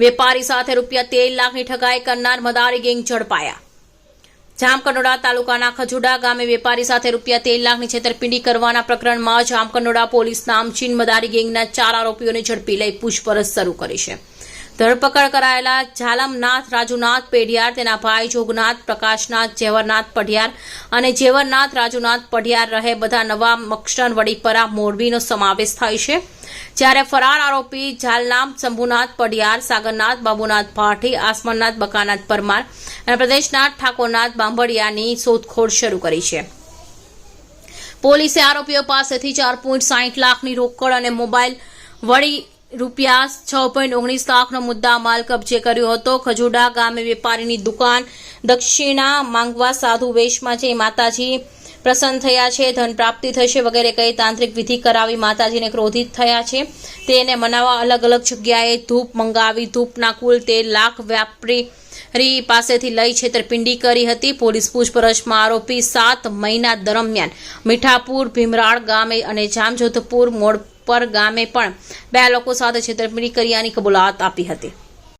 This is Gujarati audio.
વેપારી સાથે રૂપિયા તેર લાખની ઠગાઈ કરનાર મદારી ગેંગ ઝડપાયા. જામકંડોળા તાલુકાના ખજુડા ગામે વેપારી સાથે રૂપિયા તેર લાખની છેતરપિંડી કરવાના પ્રકરણમાં જામકંડોળા પોલીસ નામચીન મદારી ગેંગના ચાર આરોપીઓને ઝડપી લઈ પૂછપરછ શરૂ કરી છે. ધરપકડ કરાયેલા ઝાલમનાથ, રાજુનાથ પેઢિયાર, તેના ભાઈ જોગનાથ, પ્રકાશનાથ જેવરનાથ પઢિયાર અને જેવરનાથ રાજુનાથ પઢિયાર રહે બધા નવા મક્ષણ વડીપરા મોરબીનો સમાવેશ થાય છે. જ્યારે ફરાર આરોપી ઝાલનામ શંભુનાથ પઢિયાર, સાગરનાથ બાબુનાથ ભાટી, આસમાનનાથ બકાનાથ પરમાર અને પ્રદેશનાથ ઠાકોરનાથ બાંભડિયાની શોધખોળ શરૂ કરી છે. પોલીસે આરોપીઓ પાસેથી ચાર પોઈન્ટ સાહીઠ લાખની રોકડ અને મોબાઈલ વળી રૂપિયા છ પોઈન્ટ ઓગણીસ લાખનો મુદ્દા માલ કબજે કર્યો હતો. ખજુડા ગામે વેપારીની દુકાન દક્ષિણા માંગવા સાધુ વેશમાં છે. માતાજી પ્રસન્ન થયા છે, ધન પ્રાપ્તિ થશે વગેરે કઈ તાંત્રિક વિધિ કરાવી માતાજીને ક્રોધિત થયા છે. તેને મનાવવા અલગ અલગ જગ્યાએ ધૂપ મંગાવી, ધૂપના કુલ તે લાખ વ્યાપારી રી પાસેથી લઈ છેતરપિંડી કરી હતી. પોલીસ પૂછપરછમાં આરોપી સાત મહિના દરમિયાન મીઠાપુર, ભીમરાળ ગામે અને જામજોધપુર, મોડપર ગામે પણ બે લોકો સાથે છેતરપિંડી કર્યાની કબૂલાત આપી હતી.